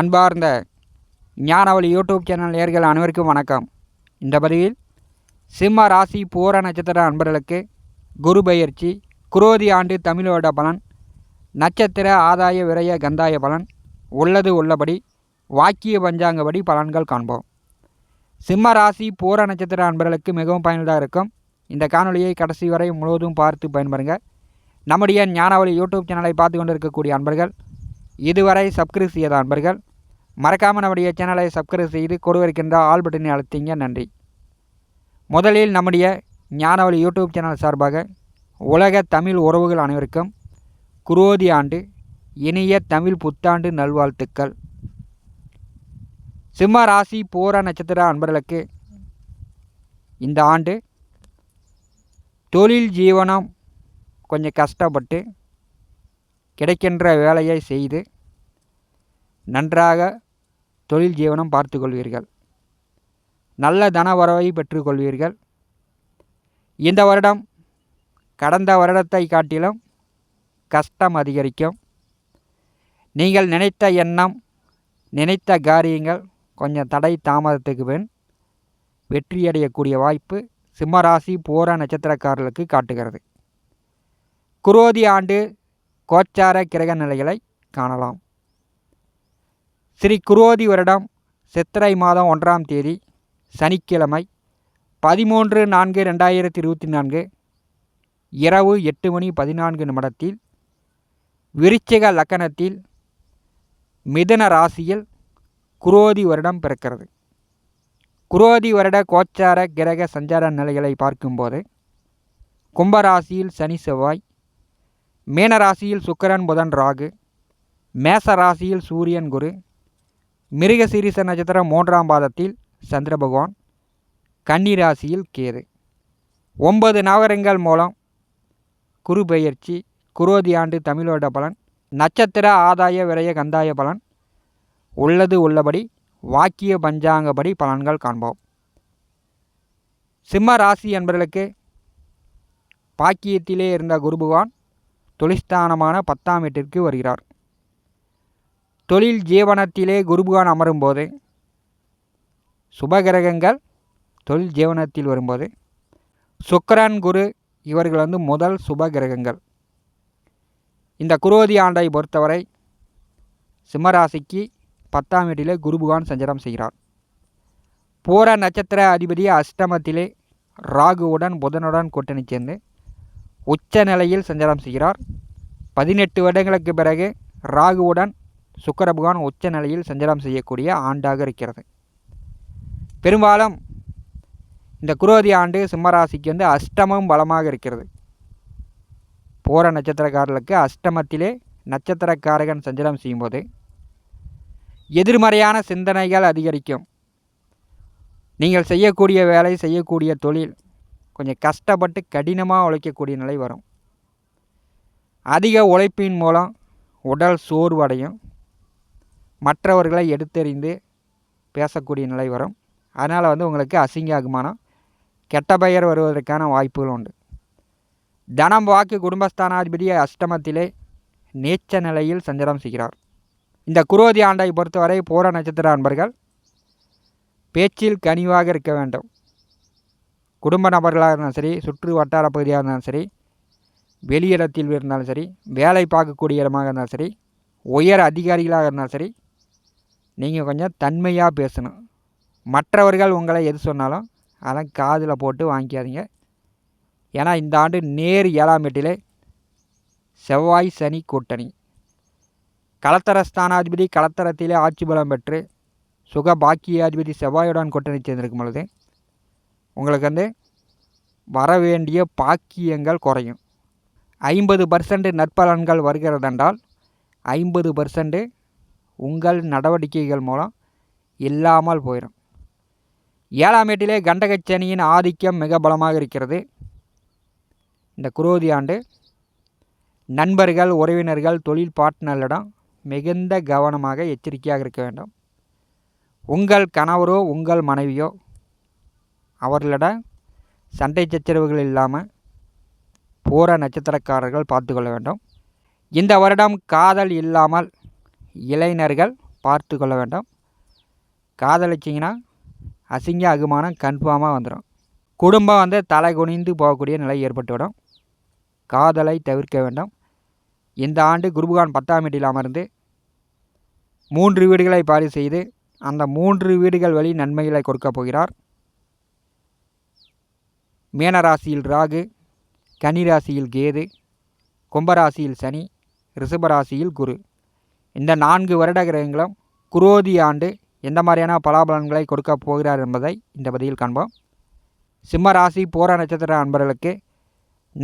அன்பார்ந்த ஞானவழி YouTube channel நேர்கள் அனைவருக்கும் வணக்கம். இந்த பதிவில் சிம்ம ராசி பூர நட்சத்திர அன்பர்களுக்கு குரு பயிற்சி குரோதி ஆண்டு தமிழோட பலன் நட்சத்திர ஆதாய விரய கந்தாய பலன் உள்ளது உள்ளபடி வாக்கிய பஞ்சாங்கப்படி பலன்கள் காண்போம். சிம்ம ராசி பூர நட்சத்திர அன்பர்களுக்கு மிகவும் பயனுள்ளதாக இருக்கும். இந்த காணொலியை கடைசி வரை முழுவதும் பார்த்து பயன்பெறுங்க. நம்முடைய ஞானவழி யூடியூப் சேனலை பார்த்து கொண்டிருக்கக்கூடிய அன்பர்கள் இதுவரை சப்ஸ்கிரைப் செய்யாத அன்பர்கள் மறக்காமல் நம்முடைய சேனலை சப்ஸ்கிரைப் செய்து கொடுவருக்கின்ற ஆல் பட்டனை அழுத்திங்க நன்றி. முதலில் நம்முடைய ஞானவழி யூடியூப் சேனல் சார்பாக உலக தமிழ் உறவுகள் அனைவருக்கும் குரோதி ஆண்டு இனிய தமிழ் புத்தாண்டு நல்வாழ்த்துக்கள். சிம்ம ராசி பூர நட்சத்திர அன்பர்களுக்கு இந்த ஆண்டு தொழில் ஜீவனம் கொஞ்சம் கஷ்டப்பட்டு கிடைக்கின்ற வேலையை செய்து நன்றாக தொழில் ஜீவனம் பார்த்து கொள்வீர்கள். நல்ல தன வரவை பெற்றுக்கொள்வீர்கள் இந்த வருடம் கடந்த வருடத்தை காட்டிலும் கஷ்டம் அதிகரிக்கும். நீங்கள் நினைத்த எண்ணம் நினைத்த காரியங்கள் கொஞ்சம் தடை தாமதத்துக்கு பின் வெற்றியடையக்கூடிய வாய்ப்பு சிம்மராசி போர நட்சத்திரக்காரர்களுக்கு காட்டுகிறது. குரோதி ஆண்டு கோச்சார கிரக நிலைகளை காணலாம். ஸ்ரீ குரோதி வருடம் சித்திரை மாதம் ஒன்றாம் தேதி சனிக்கிழமை பதிமூன்று நான்கு ரெண்டாயிரத்தி இருபத்தி நான்கு இரவு எட்டு மணி பதினான்கு நிமிடத்தில் விருச்சிக லக்கணத்தில் மிதன ராசியில் குரோதி வருடம் பிறக்கிறது. குரோதி வருட கோச்சார கிரக சஞ்சார நிலைகளை பார்க்கும்போது கும்பராசியில் சனி செவ்வாய் மீனராசியில் சுக்கரன் புதன் ராகு. மேச ராசியில் சூரியன் குரு. மிருகசீரிச நட்சத்திரம் மூன்றாம் பாதத்தில் சந்திர பகவான். கன்னி ராசியில் கேது. ஒன்பது நவரங்கள் மூலம் குரு பெயர்ச்சி குரோதி ஆண்டு தமிழோட பலன் நட்சத்திர ஆதாய விரய கந்தாய பலன் உள்ளது உள்ளபடி வாக்கிய பஞ்சாங்கப்படி பலன்கள் காண்போம். சிம்ம ராசி என்பவர்களுக்கு பாக்கியத்திலே இருந்த குரு பகவான் தொழிற்ஸ்தானமான பத்தாம் வீட்டிற்கு வருகிறார். தொழில் ஜீவனத்திலே குருபுகான் அமரும்போது சுபகிரகங்கள் தொழில் ஜீவனத்தில் வரும்போது சுக்கரன் குரு இவர்கள் வந்து முதல் சுப கிரகங்கள் இந்த குரோதி ஆண்டை பொறுத்தவரை சிம்மராசிக்கு பத்தாம் வீட்டிலே குருபுகான் சஞ்சாரம் செய்கிறார். பூர நட்சத்திர அதிபதி அஷ்டமத்திலே ராகுவுடன் புதனுடன் கூட்டணி சேர்ந்து உச்ச நிலையில் சஞ்சாரம் செய்கிறார். பதினெட்டு வருடங்களுக்கு பிறகு ராகுவுடன் சுக்கர பகவான் உச்ச நிலையில் சஞ்சாரம் செய்யக்கூடிய ஆண்டாக இருக்கிறது. பெரும்பாலும் இந்த குரோதி ஆண்டு சிம்மராசிக்கு வந்து அஷ்டமம் பலமாக இருக்கிறது. போகிற நட்சத்திரக்காரர்களுக்கு அஷ்டமத்திலே நட்சத்திரக்காரகன் சஞ்சாரம் செய்யும்போது எதிர்மறையான சிந்தனைகள் அதிகரிக்கும். நீங்கள் செய்யக்கூடிய வேலை செய்யக்கூடிய தொழில் கொஞ்சம் கஷ்டப்பட்டு கடினமாக உழைக்கக்கூடிய நிலை வரும். அதிக உழைப்பின் மூலம் உடல் சோர்வடையும். மற்றவர்களை எடுத்தறிந்து பேசக்கூடிய நிலை வரும். அதனால் வந்து உங்களுக்கு அசிங்க அகுமானம் கெட்ட பெயர் வருவதற்கான வாய்ப்புகள் உண்டு. தனம் வாக்கு குடும்பஸ்தானாதிபதி அஷ்டமத்திலே நீச்ச நிலையில் சஞ்சாரம் செய்கிறார். இந்த குரோதி ஆண்டை பொறுத்தவரை போர நட்சத்திர அன்பர்கள் பேச்சில் கனிவாக இருக்க வேண்டும். குடும்ப நபர்களாக இருந்தாலும் சரி சுற்று வட்டார பகுதியாக இருந்தாலும் சரி வெளியிடத்தில் இருந்தாலும் சரி வேலை பார்க்கக்கூடிய இடமாக இருந்தாலும் சரி உயர் அதிகாரிகளாக இருந்தாலும் சரி நீங்கள் கொஞ்சம் தன்மையாக பேசணும். மற்றவர்கள் உங்களை எது சொன்னாலும் அதெல்லாம் காதில் போட்டு வாங்கிக்காதீங்க. ஏன்னா இந்த ஆண்டு நேர் ஏழாம் எட்டிலே செவ்வாய் சனி கூட்டணி. கலத்தர ஸ்தானாதிபதி கலத்தரத்திலே ஆட்சி பலம் பெற்று சுக பாக்கியாதிபதி செவ்வாயுடன் கூட்டணி சேர்ந்திருக்கும் பொழுது உங்களுக்கு வந்து வர வேண்டிய பாக்கியங்கள் குறையும். ஐம்பது பர்சன்ட் நற்பலன்கள் வருகிறதென்றால் ஐம்பது பர்சன்ட் உங்கள் நடவடிக்கைகள் மூலம் இல்லாமல் போயிடும் ஏழாம் ஏட்டிலே கண்டகச்சனியின் ஆதிக்கம் மிக பலமாக இருக்கிறது. இந்த குரோதி ஆண்டு நண்பர்கள் உறவினர்கள் தொழில் பார்ட்னர்களிடம் மிகுந்த கவனமாக எச்சரிக்கையாக இருக்க வேண்டும். உங்கள் கணவரோ உங்கள் மனைவியோ அவர்களிடம் சண்டை சச்சரவுகள் இல்லாமல் பூர நட்சத்திரக்காரர்கள் பார்த்து கொள்ள வேண்டும். இந்த வருடம் காதல் இல்லாமல் இளைஞர்கள் பார்த்து கொள்ள வேண்டும் காதலிச்சிங்கன்னா அசிங்க அகுமானம் கன்ஃபார்மாக வந்துடும் குடும்பம் வந்து தலை குனிந்து போகக்கூடிய நிலை ஏற்பட்டுவிடும். காதலை தவிர்க்க வேண்டும். இந்த ஆண்டு குருபகான் பத்தாம் வீட்டில் அமர்ந்து மூன்று வீடுகளை பாரி செய்து அந்த மூன்று வீடுகள் வழி நன்மைகளை கொடுக்கப் போகிறார். மீனராசியில் ராகு கன்னிராசியில் கேது கும்பராசியில் சனி ரிஷபராசியில் குரு. இந்த நான்கு வருட கிரகங்களும் குரோதி ஆண்டு எந்த மாதிரியான பலாபலன்களை கொடுக்க போகிறார் என்பதை இந்த பதிவில் காண்போம். சிம்ம ராசி போர நட்சத்திர அன்பர்களுக்கு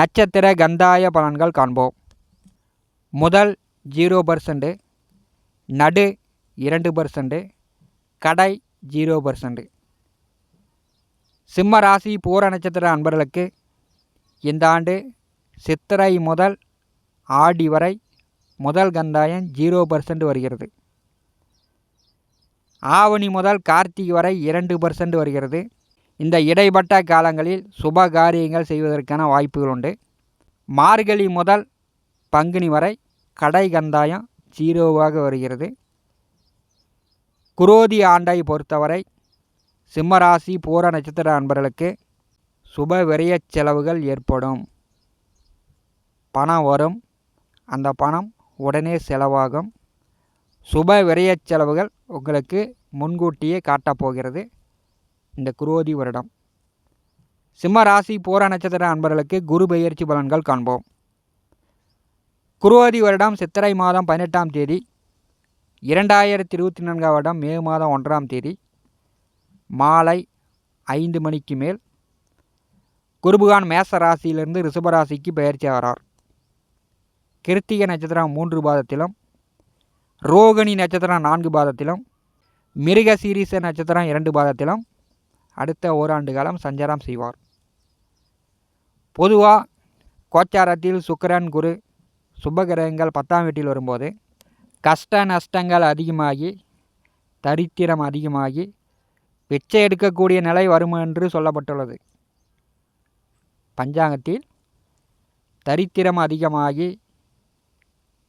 நட்சத்திர கந்தாய பலன்கள் காண்போம். முதல் ஜீரோ பர்சன்ட்டு நடு இரண்டு பர்சன்ட்டு கடை ஜீரோ பர்சன்ட்டு சிம்ம ராசி பூர நட்சத்திர அன்பர்களுக்கு இந்த ஆண்டு சித்திரை முதல் ஆடி வரை முதல் கந்தாயம் ஜீரோ பர்சன்ட் வருகிறது. ஆவணி முதல் கார்த்திகை வரை இரண்டு பர்சன்ட் வருகிறது. இந்த இடைப்பட்ட காலங்களில் சுப காரியங்கள் செய்வதற்கான வாய்ப்புகள் உண்டு. மார்கழி முதல் பங்குனி வரை கடை கந்தாயம் ஜீரோவாக வருகிறது. குரோதி ஆண்டை பொறுத்தவரை சிம்மராசி பூர நட்சத்திர அன்பர்களுக்கு சுப விரய செலவுகள் ஏற்படும். பணம் வரும். அந்த பணம் உடனே செலவாகும். சுப விரய செலவுகள் உங்களுக்கு முன்கூட்டியே காட்டப்போகிறது இந்த குரோதி வருடம். சிம்ம ராசி பூர நட்சத்திர அன்பர்களுக்கு குரு பெயர்ச்சி பலன்கள் காண்போம். குரோதி வருடம் சித்திரை மாதம் பதினெட்டாம் தேதி இரண்டாயிரத்தி இருபத்தி நான்காம் வருடம் மே மாதம் ஒன்றாம் தேதி மாலை ஐந்து மணிக்கு மேல் குருபுகான் மேச ராசியிலிருந்து ரிஷபராசிக்கு பயிற்சி ஆகிறார். கிருத்திக நட்சத்திரம் மூன்று பாதத்திலும் ரோகிணி நட்சத்திரம் நான்கு பாதத்திலும் மிருக சீரிச நட்சத்திரம் இரண்டு பாதத்திலும் அடுத்த ஓராண்டு காலம் சஞ்சாரம் செய்வார். பொதுவாக கோச்சாரத்தில் சுக்கரன் குரு சுபகிரகங்கள் பத்தாம் வீட்டில் வரும்போது கஷ்ட நஷ்டங்கள் அதிகமாகி தரித்திரம் அதிகமாகி பிச்சை எடுக்கக்கூடிய நிலை வரும் என்று சொல்லப்பட்டுள்ளது. பஞ்சாங்கத்தில் தரித்திரம் அதிகமாகி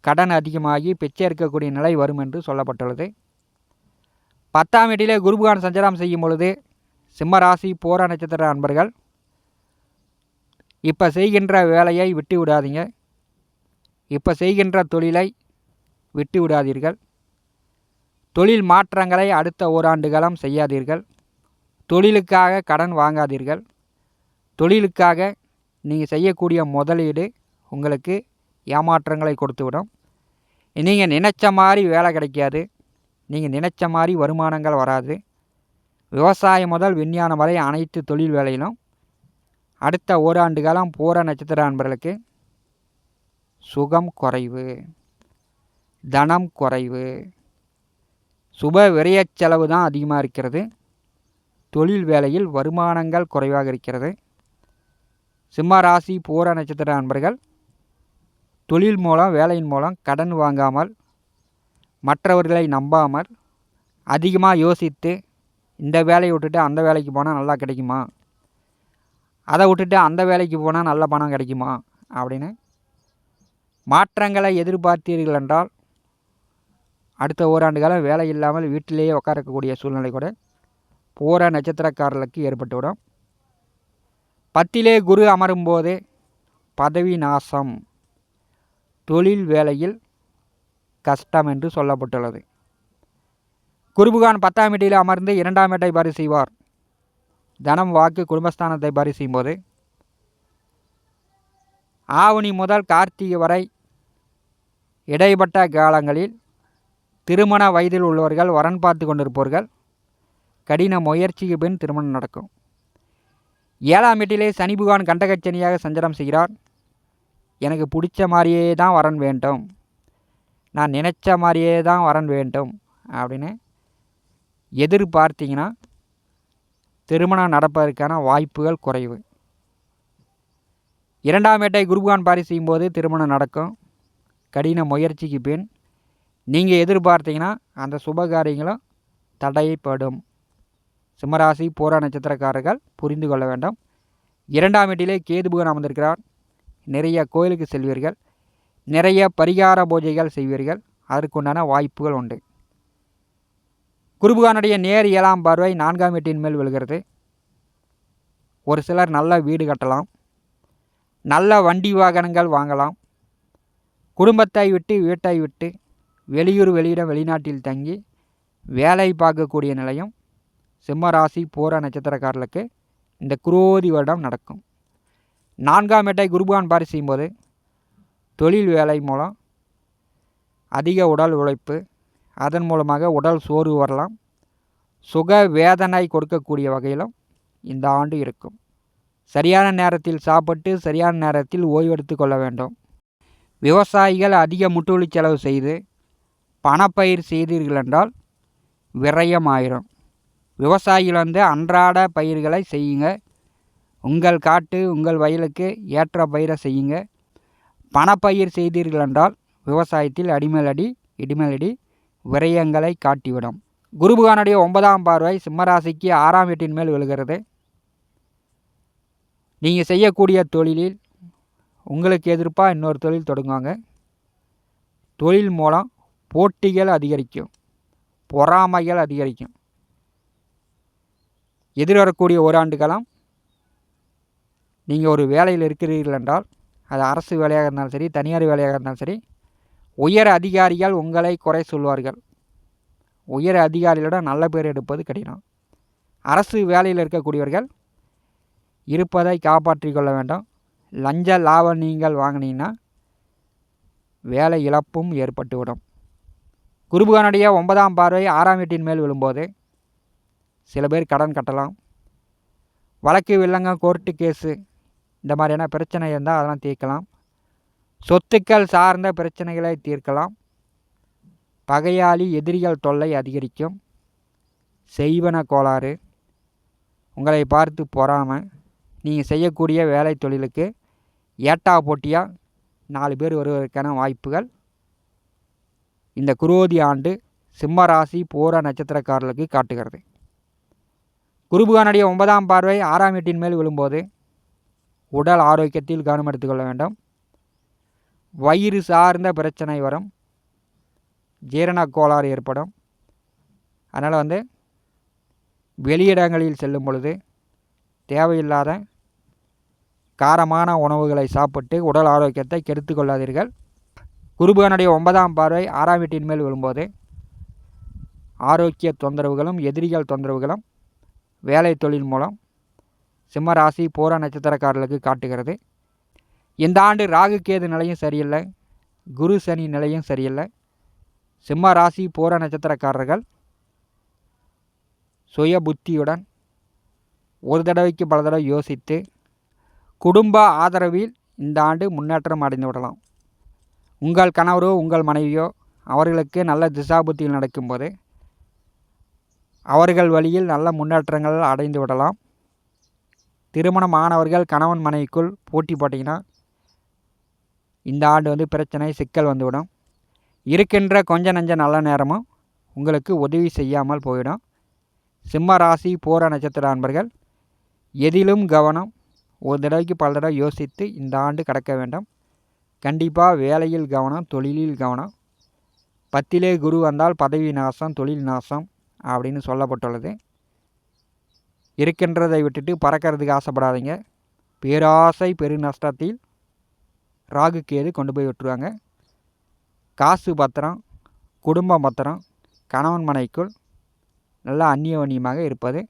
கடன் அதிகமாகி பிச்சை எடுக்கக்கூடிய நிலை வரும் என்று சொல்லப்பட்டுள்ளது. பத்தாம் வீட்டிலே குருபுகான் சஞ்சாரம் செய்யும் பொழுது சிம்மராசி போர நட்சத்திர நண்பர்கள் இப்போ செய்கின்ற வேலையை விட்டு விடாதீங்க இப்போ செய்கின்ற தொழிலை விட்டு விடாதீர்கள் தொழில் மாற்றங்களை அடுத்த ஓராண்டு காலம் செய்யாதீர்கள். தொழிலுக்காக கடன் வாங்காதீர்கள். தொழிலுக்காக நீங்கள் செய்யக்கூடிய முதலீடு உங்களுக்கு ஏமாற்றங்களை கொடுத்துவிடும். நீங்கள் நினச்ச மாதிரி வேலை கிடைக்காது. நீங்கள் நினச்ச மாதிரி வருமானங்கள் வராது. விவசாயம் முதல் விஞ்ஞானம் வரை அனைத்து தொழில் வேலையிலும் அடுத்த ஓராண்டு காலம் பூர நட்சத்திர அன்பர்களுக்கு சுகம் குறைவு தனம் குறைவு சுப விரயச் செலவு தான் அதிகமாக இருக்கிறது. தொழில் வேலையில் வருமானங்கள் குறைவாக இருக்கிறது. சிம்ம ராசி பூர நட்சத்திர நண்பர்கள் தொழில் மூலம் வேலையின் மூலம் கடன் வாங்காமல் மற்றவர்களை நம்பாமல் அதிகமாக யோசித்து இந்த வேலையை விட்டுட்டு அந்த வேலைக்கு போனால் நல்லா கிடைக்குமா? அதை விட்டுட்டு அந்த வேலைக்கு போனால் நல்ல பணம் கிடைக்குமா? அப்படின்னு மாற்றங்களை எதிர்பார்த்தீர்கள் என்றால் அடுத்த ஓராண்டு காலம் வேலை இல்லாமல் வீட்டிலேயே உட்காரக்கூடிய சூழ்நிலை கூட பூரா நட்சத்திரக்காரர்களுக்கு ஏற்பட்டுவிடும். பத்திலே குரு அமரும்போது பதவி நாசம். தொழில் வேலையில் கஷ்டம் என்று சொல்லப்பட்டுள்ளது. குருபுகான் பத்தாம் வீட்டில் அமர்ந்து இரண்டாம் வீட்டை பாரி செய்வார். தனம் வாக்கு குடும்பஸ்தானத்தை பாரி செய்யும்போது ஆவணி முதல் கார்த்திகை வரை இடைப்பட்ட காலங்களில் திருமண வயதில் உள்ளவர்கள் வரன் பார்த்து கொண்டிருப்பவர்கள் கடின முயற்சிக்கு பின் திருமணம் நடக்கும். ஏழாம் வீட்டிலே சனி புகான் கண்டகச்சனியாக சஞ்சாரம் செய்கிறார். எனக்கு பிடிச்ச மாதிரியே தான் வரன் வேண்டும். நான் நினச்ச மாதிரியே தான் வரன் வேண்டும் அப்படின்னு எதிர்பார்த்தீங்கன்னா திருமணம் நடப்பதற்கான வாய்ப்புகள் குறைவு. இரண்டாம் வேட்டை குருபகான் பாரி செய்யும்போது திருமணம் நடக்கும். கடின முயற்சிக்கு பின் நீங்கள் எதிர்பார்த்தீங்கன்னா அந்த சுபகாரியங்களும் தடைப்படும் சிம்மராசி போரா நட்சத்திரக்காரர்கள் புரிந்து கொள்ள வேண்டும். இரண்டாம் வீட்டிலே கேதுபுகன் அமர்ந்திருக்கிறார். நிறைய கோயிலுக்கு செல்வீர்கள். நிறைய பரிகார பூஜைகள் செய்வீர்கள். அதற்குண்டான வாய்ப்புகள் உண்டு. குருபுகானுடைய நேர் ஏழாம் பார்வை நான்காம் வீட்டின் மேல் விழுகிறது. ஒரு சிலர் நல்ல வீடு கட்டலாம். நல்ல வண்டி வாகனங்கள் வாங்கலாம். குடும்பத்தை விட்டு வீட்டை விட்டு வெளியூர் வெளியிடம் வெளிநாட்டில் தங்கி வேலை பார்க்கக்கூடிய நிலையும் சிம்மராசி பூர நட்சத்திரக்காரர்களுக்கு இந்த குரோதி வருடம் நடக்கும். நான்காம் எட்டை குருபான் பாரி செய்யும்போது தொழில் வேலை மூலம் அதிக உடல் உழைப்பு அதன் மூலமாக உடல் சோர்வு வரலாம் சுக வேதனை கொடுக்கக்கூடிய வகையிலும் இந்த ஆண்டு இருக்கும். சரியான நேரத்தில் சாப்பிட்டு சரியான நேரத்தில் ஓய்வெடுத்து கொள்ள வேண்டும். விவசாயிகள் அதிக முட்டுவலி செலவு செய்து பணப்பயிர் செய்தீர்கள் என்றால் விரயமாயிரும். விவசாயிகள் வந்து அன்றாட பயிர்களை செய்யுங்க. உங்கள் காட்டு உங்கள் வயலுக்கு ஏற்ற பயிரை செய்யுங்க. பணப்பயிர் செய்தீர்கள் என்றால் விவசாயத்தில் அடிமேலடி இடிமேலடி விரயங்களை காட்டிவிடும். குருபகானுடைய ஒன்பதாம் பார்வை சிம்மராசிக்கு ஆறாம் வீட்டின் மேல் விழுகிறது. நீங்கள் செய்யக்கூடிய தொழிலில் உங்களுக்கு எதிர்ப்பாக இன்னொரு தொழில் தொடங்குவாங்க. தொழில் மூலம் போட்டிகள் அதிகரிக்கும். பொறாமைகள் அதிகரிக்கும். எதிர்வரக்கூடிய ஓராண்டு காலம் நீங்கள் ஒரு வேலையில் இருக்கிறீர்கள் என்றால் அது அரசு வேலையாக இருந்தாலும் சரி தனியார் வேலையாக இருந்தாலும் சரி உயர் அதிகாரிகள் உங்களை குறை சொல்வார்கள். உயர் அதிகாரிகளிடம் நல்ல பேர் எடுப்பது கடினம். அரசு வேலையில் இருக்கக்கூடியவர்கள் இருப்பதை காப்பாற்றி கொள்ள வேண்டும். லஞ்ச லாபம் நீங்கள் வாங்கினீங்கன்னா வேலை இழப்பும் ஏற்பட்டுவிடும். குருபுகானுடைய ஒன்பதாம் பார்வை ஆறாம் வீட்டின் மேல் விழும்போது சில பேர் கடன் கட்டலாம். வழக்கு வில்லங்க கோர்ட்டு கேஸு இந்த மாதிரியான பிரச்சனை இருந்தால் அதெல்லாம் தீர்க்கலாம். சொத்துக்கள் சார்ந்த பிரச்சனைகளை தீர்க்கலாம். பகையாளி எதிரிகள் தொல்லை அதிகரிக்கும். செய்வன கோளாறு. உங்களை பார்த்து பொறாமல் நீங்கள் செய்யக்கூடிய வேலை தொழிலுக்கு ஏட்டா போட்டியாக நாலு பேர் வருவதற்கான வாய்ப்புகள். இந்த குரோதி ஆண்டு சிம்ம ராசி பூர நட்சத்திரக்காரர்களுக்கு காட்டுகிறது. குருபுகானுடைய ஒன்பதாம் பார்வை ஆறாம் வீட்டின் மேல் விழும்போது உடல் ஆரோக்கியத்தில் கவனம் எடுத்துக்கொள்ள வேண்டும். வயிறு சார்ந்த பிரச்சனை வரும். ஜீரண கோளாறு ஏற்படும். அதனால் வந்து வெளியிடங்களில் செல்லும் பொழுது தேவையில்லாத காரமான உணவுகளை சாப்பிட்டு உடல் ஆரோக்கியத்தை கெடுத்து கொள்ளாதீர்கள். குருபகனுடைய ஒன்பதாம் பார்வை ஆறாம் வீட்டின் மேல் விழும்போது ஆரோக்கிய தொந்தரவுகளும் எதிரிகள் தொந்தரவுகளும் வேலை தொழில் மூலம் சிம்ம ராசி பூர நட்சத்திரக்காரர்களுக்கு காட்டுகிறது. இந்த ஆண்டு ராகு கேது நிலையும் சரியில்லை குரு சனி நிலையும் சரியில்லை. சிம்ம ராசி பூர நட்சத்திரக்காரர்கள் சுய புத்தியுடன் ஒரு தடவைக்கு பல தடவை யோசித்து குடும்ப ஆதரவில் இந்த ஆண்டு முன்னேற்றம் அடைந்து விடலாம். உங்கள் கணவரோ உங்கள் மனைவியோ அவர்களுக்கு நல்ல திசாபுத்தியில் நடக்கும்போது அவர்கள் வழியில் நல்ல முன்னேற்றங்கள் அடைந்து விடலாம். திருமணம் ஆனவர்கள் கணவன் மனைவிக்குள் போட்டி போட்டிங்கன்னா இந்த ஆண்டு வந்து பிரச்சனை சிக்கல் வந்துவிடும். இருக்கின்ற கொஞ்ச நஞ்ச நல்ல நேரமும் உங்களுக்கு உதவி செய்யாமல் போயிடும். சிம்ம ராசி போர நட்சத்திர அன்பர்கள் எதிலும் கவனம் ஒரு தடவைக்கு பல தடவை யோசித்து இந்த ஆண்டு கடக்க வேண்டும். கண்டிப்பாக வேலையில் கவனம் தொழிலில் கவனம். பத்திலே குரு வந்தால் பதவி நாசம் தொழில் நாசம் அப்படின்னு சொல்லப்பட்டுள்ளது. இருக்கின்றதை விட்டுட்டு பறக்கிறதுக்கு ஆசைப்படாதீங்க. பேராசை பெரு நஷ்டத்தில் ராகு கேது கொண்டு போய் விட்டுருவாங்க. காசு பத்திரம் குடும்ப பத்திரம் கணவன் மனைக்குள் நல்லா அந்நியவன்யமாக இருப்பது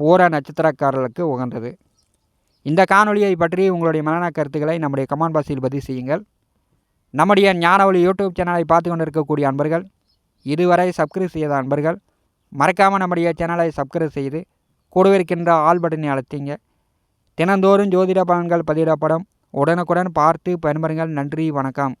பூர நட்சத்திரக்காரர்களுக்கு உகந்தது. இந்த காணொலியை பற்றி உங்களுடைய மனநல கருத்துக்களை நம்முடைய கமெண்ட் பாக்ஸில் பதிவு செய்யுங்கள். நம்முடைய ஞானவழி யூடியூப் சேனலை பார்த்து கொண்டிருக்கக்கூடிய அன்பர்கள் இதுவரை சப்ஸ்கிரைப் செய்த அன்பர்கள் மறக்காமல் நம்முடைய சேனலை சப்ஸ்கிரைப் செய்து கூடவே இருக்கின்ற ஆல் பட்டனை அழுத்திங்க. தினந்தோறும் ஜோதிட பலன்கள் பதிவிடப்படும். உடனுக்குடன் பார்த்து பயன்பெறுங்கள். நன்றி வணக்கம்.